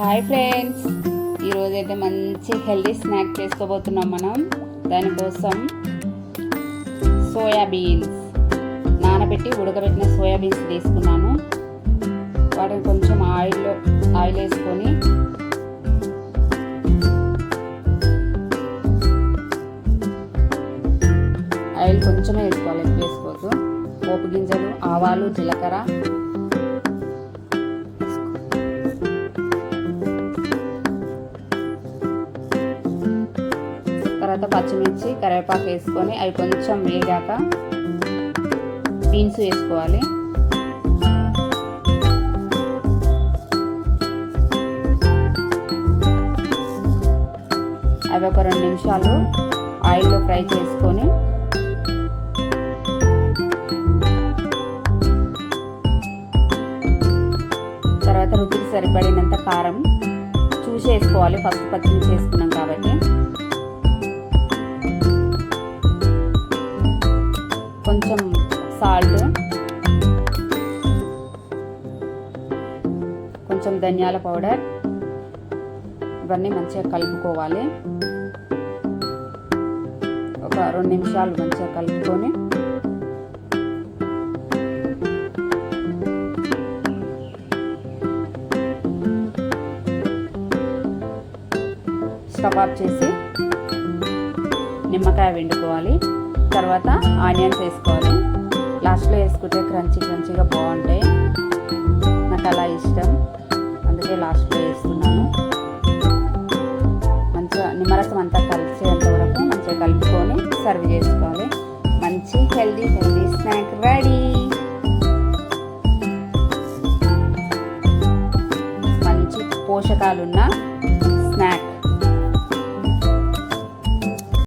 Hi friends ఈరోజు అయితే మంచి హెల్దీ స్నాక్ చేసుకోబోతున్నాం మనం. దానికోసం సోయా బీన్స్. నానబెట్టి ఉడకబెట్టిన సోయా బీన్స్ తీసుకున్నాను. వాటిని కొంచెం ఆయిల్లో ఆయిల్ వేసుకొని ఆయిల్ కొంచెమే వేసుకోవాలి ఎక్కువ వేసుకోవద్దు. పోపు గింజలు ఆవాలు జీలకర్ర తర్వాత పచ్చిమిర్చి కరివేపాకు వేసుకొని అవి కొంచెం వేగాక బీన్స్ వేసుకోవాలి. అవి ఒక రెండు నిమిషాలు ఆయిల్లో ఫ్రై చేసుకొని తర్వాత రుచికి సరిపడినంత కారం చూసి వేసుకోవాలి ఫస్ట్ పచ్చిమిర్చి వేసుకున్నాం కాబట్టి. కొంచెం సాల్ట్. కొంచెం ధనియాల పౌడర్. ఇవన్నీ మంచిగా కలుపుకోవాలి. ఒక రెండు నిమిషాలు మంచిగా కలుపుకొని. స్టవ్ ఆఫ్ చేసి నిమ్మకాయ వండుకోవాలి తర్వాత ఆనియన్స్ వేసుకోవాలి. లాస్ట్లో వేసుకుంటే క్రంచీ క్రంచీగా బాగుంటాయి. నాకు అలా ఇష్టం. అందుకే లాస్ట్లో వేస్తున్నాను మంచిగా నిమ్మరసం అంతా కలిసేంత వరకు మంచిగా కలుపుకొని సర్వ్ చేసుకోవాలి. మంచి హెల్దీ హెల్దీ స్నాక్ రెడీ. మంచి పోషకాలున్న